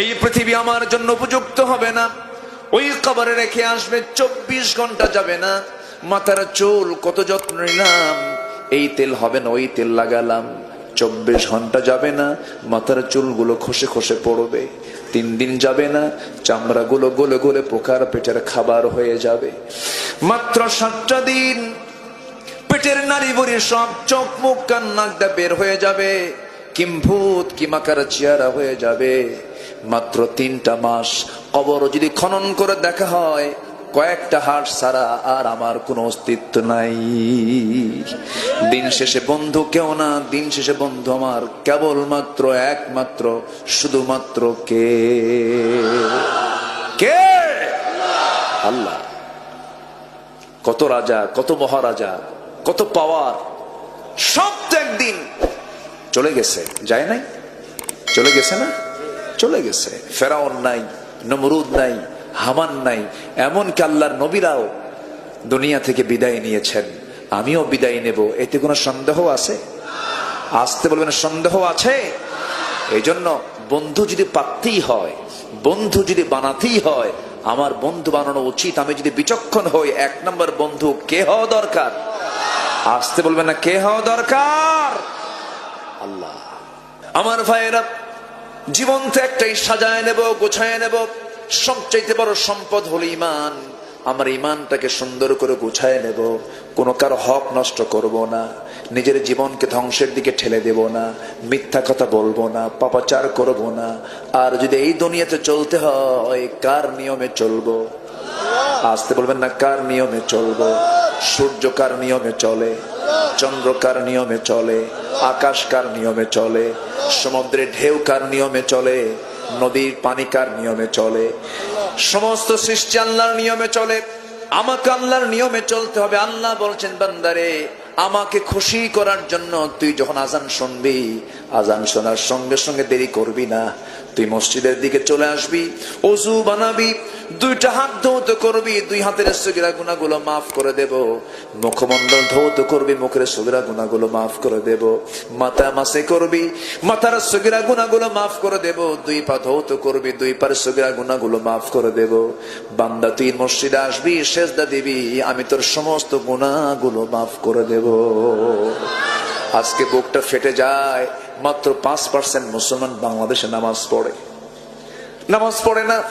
এই পৃথিবী আমার জন্য উপযুক্ত হবে না। ওই কবরে রেখে আসবে, চব্বিশ ঘণ্টা যাবে না। মাথার চুল কত যত্ন নিলাম, এই তেল হবে না, ওই তেল লাগালাম। চব্বিশ ঘণ্টা যাবে না, মাথার চুলগুলো খসে খসে পড়বে। তিন দিন যাবে না, চামড়াগুলো গলে গলে পোকার পেটের খাবার হয়ে যাবে। মাত্র সাতটা দিন, পেটের নারী বড়ি সব চোখ মুখ কান নাকটা বের হয়ে যাবে। কিম্ভূত কিমাকার চেহারা হয়ে যাবে। মাত্র তিনটা মাস কবর যদি খনন করে দেখা হয়, কয়েকটা হাট ছাড়া আর আমার কোনো অস্তিত্ব নাই। দিন শেষে বন্ধু কেউ না, দিন শেষে বন্ধু আমার কেবলমাত্র, একমাত্র, শুধুমাত্র কে? কে? আল্লাহ। কত রাজা, কত মহারাজা, কত পাওয়ার, সব তো একদিন চলে গেছে। যায় নাই? চলে গেছে না? চলে গেছে। ফেরাউন নাই, নমরুদ নাই, হামান নাই এমন আল্লাহর নবীরাও দুনিয়া থেকে বিদায় নিয়েছেন। আমিও বিদায় নেব। এতে কোনো সন্দেহ আছে? আসতে বলবেন, সন্দেহ আছে? এই জন্য বন্ধু যদি পাততেই হয়, বন্ধু যদি বানাতেই হয়, আমার বন্ধু বানানো উচিত। আমি যদি বিচক্ষণ হই, এক নম্বর বন্ধু কে হওয়া দরকার? আসতে বলবেন না, কে হওয়া দরকার? আল্লাহ। আমার ভাইয়েরা জীবন তো একটাই সাজায় নেব, গোছায় নেব। সবচাইতে বড় সম্পদ হলো ইমান আমার ইমানটাকে সুন্দর করে গুছায় নেব। কোনো কারও হক নষ্ট করব না। নিজের জীবনকে ধ্বংসের দিকে ঠেলে দেব না। মিথ্যা কথা বলব না। পাপাচার করব না। আর যদি এই দুনিয়াতে চলতে হয়, কার নিয়মে চলবো? আসতে বলবেন না, কার নিয়মে চলবো? সূর্য কার নিয়মে চলে? চন্দ্র কার নিয়মে চলে? আকাশ কার নিয়মে চলে? সমুদ্রের ঢেউ কার নিয়মে চলে? নদীর পানি কার নিয়মে চলে? সমস্ত সৃষ্টি আল্লাহর নিয়মে চলে। আমাকে আল্লাহর নিয়মে চলতে হবে। আল্লাহ বলছেন, বান্দারে, আমাকে খুশি করার জন্য তুই যখন আজান শুনবি, আজান শোনার সঙ্গে সঙ্গে দেরি করবি না। তুই মসজিদের দিকে চলে আসবি, অজু বানাবি দুইটা হাত ধৌত করবি, দুই হাতের সগিরা গুণাগুলো মাফ করে দেব। মুখমন্ডল ধৌত করবি, মুখের সগিরা গুণাগুলো মাফ করে দেব। মাথা মাসে করবি, মাথার সগিরা গুণাগুলো মাফ করে দেব। দুই পা ধৌত করবি, দুই পার সগিরা গুণাগুলো মাফ করে দেব। বান্দা, তুই মসজিদে আসবি, সেজদা দিবি, আমি তোর সমস্ত গুণাগুলো মাফ করে দেব। আজকে বুকটা ফেটে যায়, মাত্র পাঁচ পার্সেন্ট মুসলমান বাংলাদেশে নামাজ পড়ে। নামাজ পড়ে না?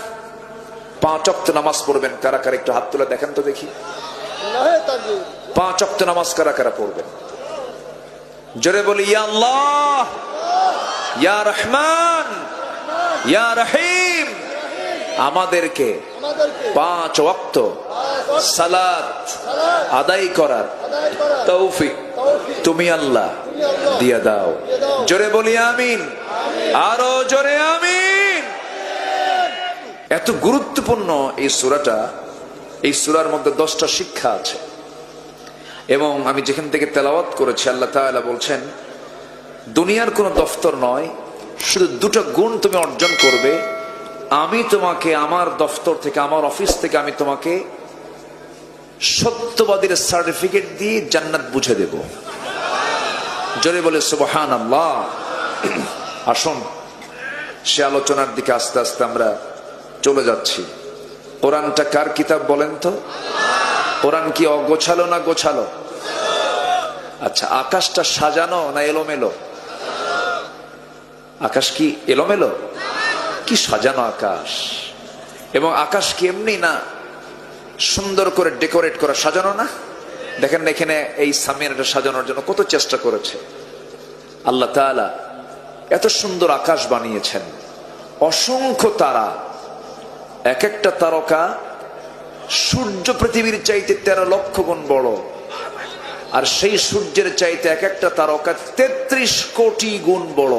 পাঁচ অক্ত নামাজ পড়বেন কারা কারা একটু হাত তুলে দেখেন তো দেখি। পাঁচ অক্ত নামাজ কারা কারা পড়বেন? জোরে বলি ইয়া আল্লাহ ইয়া রহমান ইয়া রহিম। আমাদেরকে পাঁচ ওয়াক্ত সালাত আদায় করার তৌফিক তুমি আল্লাহ দিয়া দাও। জোরে বলি আমিন। আরও জোরে আমিন। এত গুরুত্বপূর্ণ এই সুরাটা, এই সুরার মধ্যে দশটা শিক্ষা আছে। এবং আমি যেখান থেকে তেলাওয়াত করেছি, আল্লাহ তাআলা বলছেন, দুনিয়ার কোনো দফতর নয়, শুধু দুটো গুণ তুমি অর্জন করবে। আমি তোমাকে আমার দফতর থেকে, আমার অফিস থেকে আমি তোমাকে সত্যবাদীর সার্টিফিকেট দিয়ে জান্নাত বুঝে দেব। জোরে বলে সুবহান আল্লাহ আসুন, সে আলোচনার দিকে আস্তে আস্তে আমরা চলে যাচ্ছি। কোরআনটা কার কিতাব বলেন তো? কোরআন কি অগোছালো না গোছালো? আচ্ছা আকাশটা সাজানো না এলোমেলো? আকাশ কি এলোমেলো? কি সাজানো আকাশ? এবং আকাশ কি এমনি না সুন্দর করে ডেকোরেট করা, সাজানো না? দেখেন এখানে এই সামিয়ানটা সাজানোর জন্য কত চেষ্টা করেছে। আল্লাহ তাআলা এত সুন্দর আকাশ বানিয়েছেন। অসংখ্য তারা এক একটা তারকা সূর্য পৃথিবীর চাইতে তেরো লক্ষ গুণ বড়। আর সেই সূর্যের চাইতে এক একটা তারকা তেত্রিশ কোটি গুণ বড়।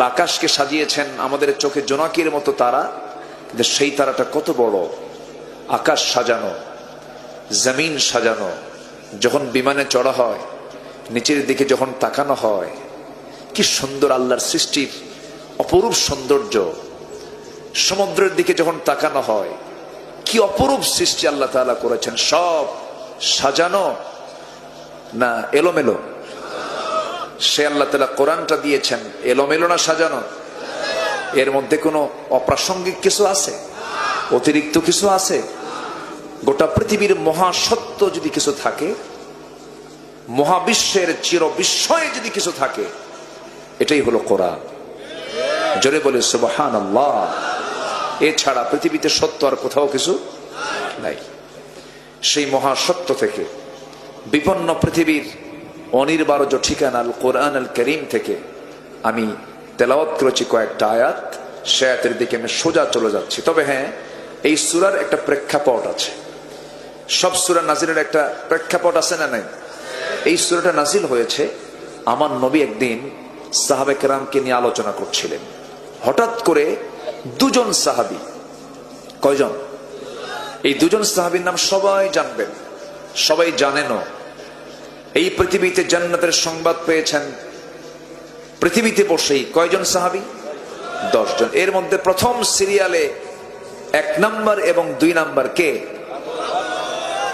আকাশকে সাজিয়েছেন আমাদের চোখে জোনাকির মতো তারা, কিন্তু সেই তারাটা কত বড়। আকাশ সাজানো, জমিন সাজানো, যখন বিমানে চড়া হয়, নিচের দিকে যখন তাকানো হয়, কি সুন্দর আল্লাহর সৃষ্টির অপরূপ সৌন্দর্য। সমুদ্রের দিকে যখন তাকানো হয়, কি অপরূপ সৃষ্টি আল্লাহ তাআলা করেছেন, সব সাজানো না এলোমেলো? সে আল্লাহ তালা কোরআনটা দিয়েছেন, এলোমেলো না সাজানো? এর মধ্যে কোনো অপ্রাসঙ্গিক কিছু আছে? অতিরিক্ত কিছু আছে? গোটা পৃথিবীর মহাসত্য যদি কিছু থাকে, মহাবিশ্বের চির বিস্ময়ে যদি কিছু থাকে, এটাই হলো কোরআন। জোরে বলে সুবহান আল্লাহ এছাড়া পৃথিবীতে সত্য আর কোথাও কিছু নাই। সেই মহাসত্য থেকে, বিপন্ন পৃথিবীর অনির্বারজ ঠিকানা আল কোরআন আল করিম থেকে আমি তেলাওয়াত করেছি কয়েকটা আয়াত সে আয়াতের দিকে আমি সোজা চলে যাচ্ছি। তবে হ্যাঁ এই সুরার একটা প্রেক্ষাপট আছে। সব সুরা নাজিরের একটা প্রেক্ষাপট আছে না নাই? এই সুরাটা নাজিল হয়েছে আমার নবী একদিন সাহাবে কেরামকে নিয়ে আলোচনা করছিলেন। হঠাৎ করে দুজন সাহাবি। কয়জন? এই দুজন সাহাবির নাম সবাই জানবেন। সবাই জানেনও। এই পৃথিবীতে জান্নাতের সংবাদ পেয়েছেন। পৃথিবীতে বসেই কয়জন সাহাবি? দশজন। এর মধ্যে প্রথম সিরিয়ালে এক নাম্বার এবং দুই নাম্বার কে?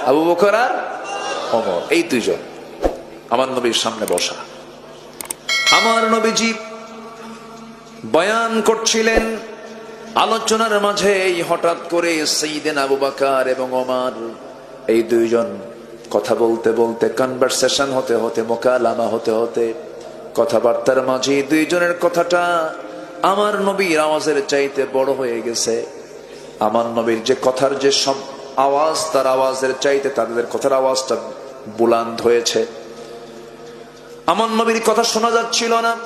আবু বকর আর অমর এই দুইজন। আমার নবীর সামনে বসা। আমার নবীজি বয়ান করছিলেন আলোচনার মাঝে হঠাৎ করে সেইদিন আবু বাকার এবং ওমার এই দুইজন কথা বলতে বলতে কনভারসেশন হতে হতে, মোকালামা হতে হতে, কথাবার্তার মাঝে দুইজনের কথাটা আমার নবীর আওয়াজের চাইতে বড় হয়ে গেছে। আমার নবীর যে কথার যে সব আওয়াজ, তার আওয়াজের চাইতে তাদের কথার আওয়াজটা বুলান্দ হয়েছে। আমার নবীর কথা শোনা যাচ্ছিল না।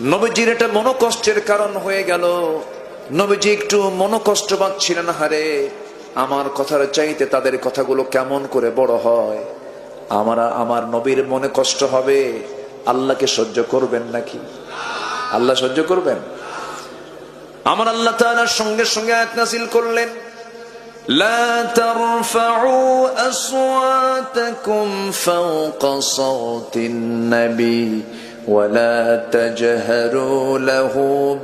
নবীজির এটা মনোকষ্টের কারণ হয়ে গেল। নবীজি একটু মনোকষ্ট পাচ্ছিলেন হারে আমার কথার চাইতে তাদের কথাগুলো কেমন করে বড় হয়? আমার আমার নবীর মনে কষ্ট হবে। আল্লাহকে সহ্য করবেন নাকি? আল্লাহ সহ্য করবেন? আমার আল্লাহ তাআলার সঙ্গে সঙ্গে আয়াত নাসিল করলেন, লা তারফাউ আসওয়াতাকুম ফাওকা সাওতিন নবী। ولا تجهروا له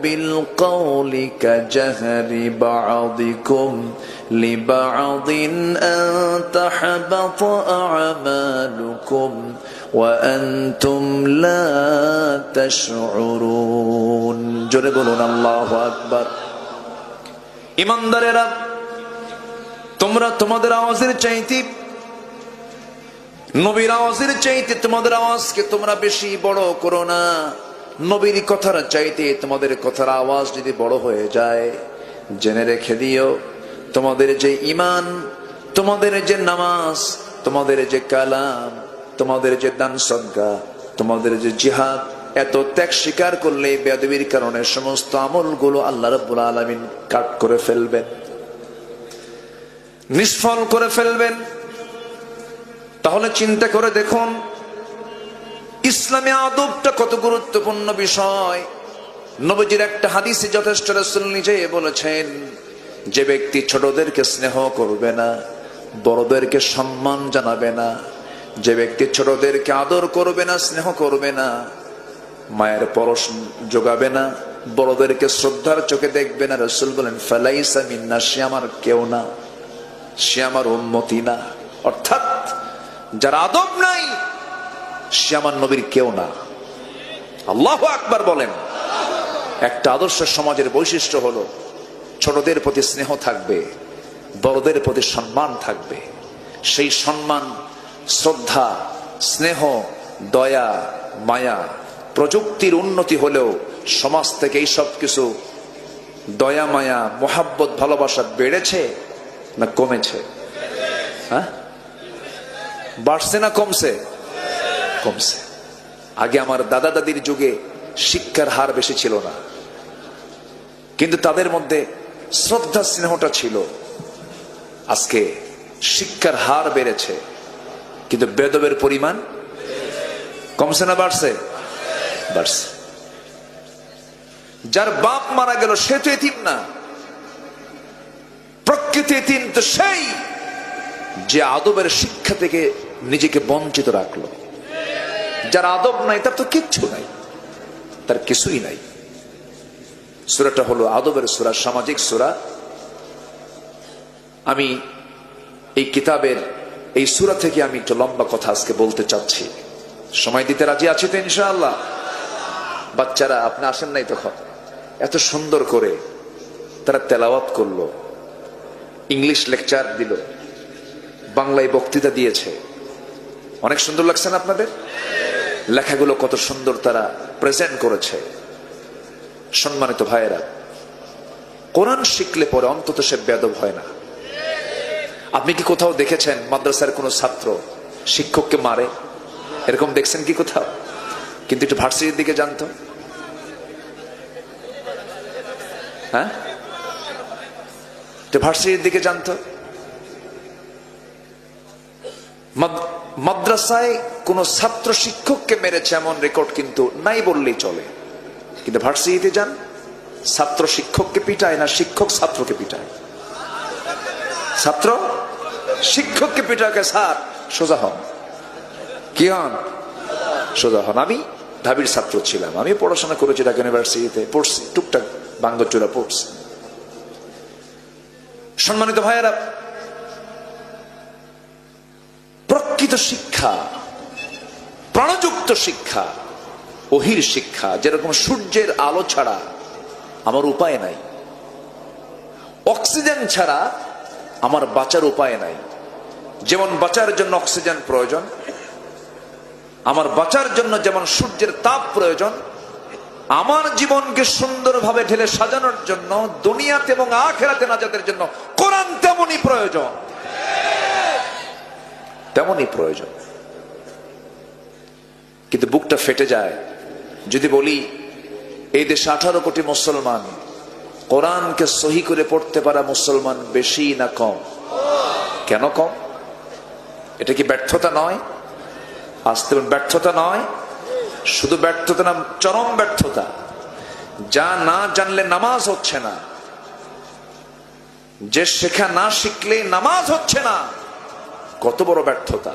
بالقول كجهر بعضكم لبعض أن تحبط أعمالكم وأنتم لا تشعرون جربون الله أكبر ইমানদারেরা তোমরা তোমাদের আওয়াজের চাইতে নবীর আওয়াজের চাইতে তোমাদের আওয়াজকে তোমরা বেশি বড় করো না। নবীর কথার চাইতে তোমাদের কথার আওয়াজ যদি বড় হয়ে যায়, জেনে রেখে দিও, তোমাদের যে ইমান তোমাদের যে নামাজ, তোমাদের যে কালাম, তোমাদের যে দান সজ্ঞা তোমাদের যে জিহাদ, এত ত্যাগ স্বীকার করলে বেদবির কারণে সমস্ত আমলগুলো আল্লাহ রব্বুল আলমিন কাট করে ফেলবেন। নিষ্ফল করে ফেলবেন। তাহলে চিন্তা করে দেখুন, ইসলামে আদবটা কত গুরুত্বপূর্ণ বিষয়। নবজির একটা হাদিসে যথেষ্ট, রসুল নিজে বলেছেন, যে ব্যক্তি ছোটদেরকে স্নেহ করবে না, বড়দেরকে সম্মান জানাবে না, যে ব্যক্তি ছোটদেরকে আদর করবে না, স্নেহ করবে না, মায়ের পরশ যোগাবে না, বড়দেরকে শ্রদ্ধার চোখে দেখবে না, রসুল বলেন, ফেলাইসা মিন্না, সে আমার কেউ না, সে আমার উন্মতি না। অর্থাৎ যার আদব নাই, সে আমার নবীর কেউ না। আল্লাহ আকবার বলেন, একটা আদর্শ সমাজের বৈশিষ্ট্য হলো, ছোটদের প্রতি স্নেহ থাকবে, বড়দের প্রতি সম্মান থাকবে। সেই সম্মান, শ্রদ্ধা, স্নেহ, দয়া, মায়া, প্রযুক্তির উন্নতি হলেও সমাজ থেকে এইসব কিছু দয়া, মায়া, মোহাব্বত, ভালোবাসা বেড়েছে না কমেছে? হ্যাঁ? বাড়ছে না কমছে? কমছে। আগে আমার দাদা দাদির যুগে শিক্ষার হার বেশি ছিল না। কিন্তু তাদের মধ্যে শ্রদ্ধা স্নেহটা ছিল। আজকে শিক্ষার হার বেড়েছে। কিন্তু বেদবের পরিমাণ কমছে না বাড়ছে? বাড়ছে। যার বাপ মারা গেল, সে তো এতিম না। প্রকৃতি এতিম তো সেই যে আদবের শিক্ষা থেকে নিজেকে বঞ্চিত রাখল। যার আদব নাই, তার তো কিচ্ছু নাই, তার কিছুই নাই। সুরাটা হলো আদবের সুরা, সামাজিক সুরা। আমি এই কিতাবের এই সুরা থেকে আমি একটু লম্বা কথা আজকে বলতে চাচ্ছি। সময় দিতে রাজি আছি তো ইনশাআল্লাহ? বাচ্চারা, আপনি আসেন নাই তখন। এত সুন্দর করে তারা তেলাওয়াত করল। ইংলিশ লেকচার দিল। বাংলায় বক্তৃতা দিয়েছে। অনেক সুন্দর লাগছে না আপনাদের? লেখাগুলো কত সুন্দর তারা প্রেজেন্ট করেছে। সম্মানিত ভাইয়েরা, কোরআন শিখলে পরে অন্তত সে বেদব হয় না। আপনি কি কোথাও দেখেছেন মাদ্রাসার কোনো ছাত্র শিক্ষককে মারে? এরকম দেখছেন কি কোথাও? কিন্তু একটু ভার্সিটির দিকে জানতো হ্যাঁ? ভার্সিটির দিকে জানতো মাদ্রাসায় কোন ছাত্র শিক্ষককে মেরেছে এমন রেকর্ড কিন্তু নাই বললেই চলে। কিন্তু ভার্সিটিতে যান, ছাত্র শিক্ষককে পিটায় না শিক্ষক ছাত্রকে পিটায়? ছাত্র শিক্ষককে পিটাকে স্যার? সোজা হন। কি হন? সোজা হন। আমি ঢাবির ছাত্র ছিলাম। আমি পড়াশোনা করেছি ঢাকা ইউনিভার্সিটিতে। পড়ছি, টুকটাক বাঙ্গচূড়া পড়ছি। সম্মানিত ভাইয়েরা শিক্ষা, প্রাণযুক্ত শিক্ষা ওহির শিক্ষা, যেরকম সূর্যের আলো ছাড়া আমার উপায় নাই। অক্সিজেন ছাড়া আমার বাঁচার উপায় নাই। যেমন বাঁচার জন্য অক্সিজেন প্রয়োজন, আমার বাঁচার জন্য যেমন সূর্যের তাপ প্রয়োজন, আমার জীবনকে সুন্দরভাবে ঢেলে সাজানোর জন্য, দুনিয়াতে এবং আখেরাতে নাজাতের জন্য কোরআন তেমনই প্রয়োজন। তেমনই প্রয়োজন। কিন্তু বুকটা ফেটে যায়। যদি বলি, এই দেশে আঠারো কোটি মুসলমান, কোরআনকে সহি করে পড়তে পারা মুসলমান বেশি না কম? কেন কম? এটা কি ব্যর্থতা নয়? আসতে ব্যর্থতা নয়। শুধু ব্যর্থতা না, চরম ব্যর্থতা। যা না জানলে নামাজ হচ্ছে না। যে শেখা না শিখলে নামাজ হচ্ছে না। কত বড় ব্যর্থতা।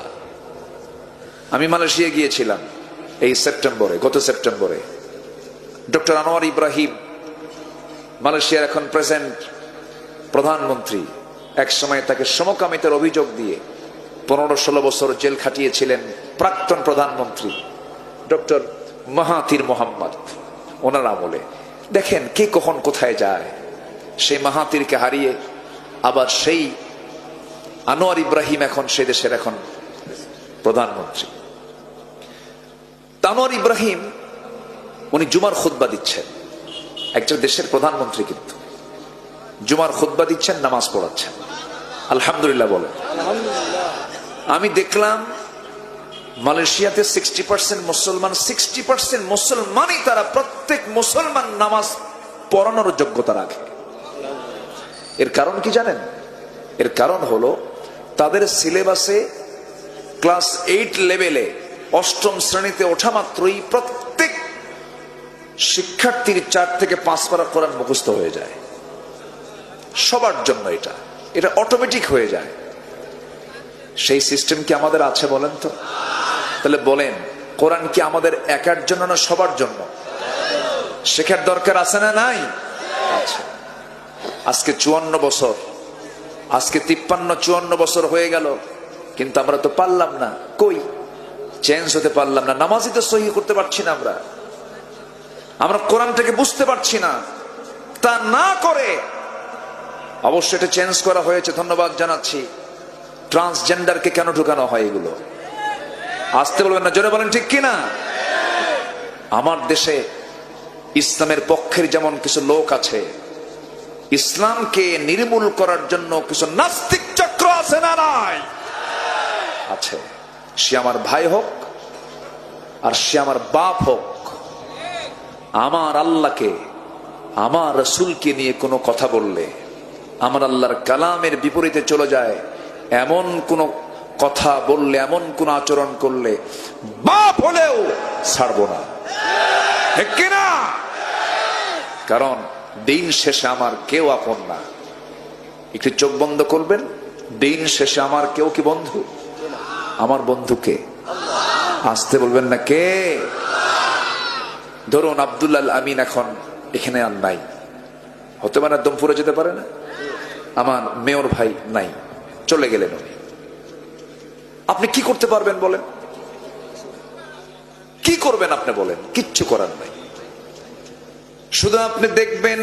আমি মালয়েশিয়া গিয়েছিলাম এই সেপ্টেম্বরে, গত সেপ্টেম্বরে। ডক্টর আনোয়ার ইব্রাহিম, মালয়েশিয়ার এখন প্রেসেন্ট প্রধানমন্ত্রী এক সময় তাকে সমকামিতার অভিযোগ দিয়ে পনেরো ষোলো বছর জেল খাটিয়েছিলেন প্রাক্তন প্রধানমন্ত্রী ডক্টর মাহাতির মোহাম্মদ, ওনার আমলে। দেখেন কে কখন কোথায় যায়। সেই মাহাতিরকে হারিয়ে আবার সেই আনোয়ার ইব্রাহিম এখন সে দেশের এখন প্রধানমন্ত্রী। তানোয়ার ইব্রাহিম উনি জুমার খুদ্া দিচ্ছেন। একজন দেশের প্রধানমন্ত্রী কিন্তু। জুমার খুদ্া দিচ্ছেন নামাজ পড়াচ্ছেন। আলহামদুলিল্লাহ বলেন। আমি দেখলাম মালয়েশিয়াতে সিক্সটি পার্সেন্ট মুসলমান সিক্সটি পার্সেন্ট মুসলমানই তারা প্রত্যেক মুসলমান নামাজ পড়ানোর যোগ্যতা রাখে এর কারণ কি জানেন? এর কারণ হলো তাদের সিলেবাসে ক্লাস এইট লেভেলে অষ্টম শ্রেণীতে ওঠা মাত্রই প্রত্যেক শিক্ষার্থীর চার থেকে পাঁচ পারা কোরআন মুখস্থ হয়ে যায়। সবার জন্য এটা। এটা অটোমেটিক হয়ে যায়। সেই সিস্টেম কি আমাদের আছে বলেন তো? তাহলে বলেন, কোরআন কি আমাদের একার জন্য না সবার জন্য? শেখার দরকার আছে না নাই? আজকে চুয়ান্ন বছর। আজকে তিপ্পান্ন, চুয়ান্ন বছর হয়ে গেল, কিন্তু আমরা তো পারলাম না। কই? চেঞ্জ হতে পারলাম না। নামাজই তো সহি করতে পারছি না আমরা। আমরা কোরআনটাকে বুঝতে পারছি না। তা না করে অবশ্যই এটা চেঞ্জ করা হয়েছে। ধন্যবাদ জানাচ্ছি। ট্রান্সজেন্ডারকে কেন ঢুকানো হয় এগুলো? আসতে বলবেন না। জোরে বলেন, ঠিক কিনা? আমার দেশে ইসলামের পক্ষের যেমন কিছু লোক আছে ইসলামকে নির্মূল করার জন্য কিছু নাস্তিক চক্র আছে না নাই? আছে। সে আমার ভাই হোক, আর সে আমার বাপ হোক। আমার আল্লাহকে, আমার রসুলকে নিয়ে কোনো কথা বললে, আমার আল্লাহর কালামের বিপরীতে চলে যায়, এমন কোন কথা বললে, এমন কোন আচরণ করলে বাপ হলেও ছাড়বো না। কারণ দিন শেষে আমার কেউ আপন না। একটু চোখ বন্ধ করবেন, দিন শেষে আমার কেউ কি বন্ধু? আমার বন্ধুকে আসতে বলবেন না কে? ধরুন আব্দুল্লাহ আমিন এখন এখানে আর নাই। হতে পারে দমপুরে যেতে পারে না। আমার মেয়র ভাই নাই। চলে গেলেন উনি। আপনি কি করতে পারবেন বলেন? কি করবেন আপনি বলেন? কিচ্ছু করার নাই। শুধু আপনি দেখবেন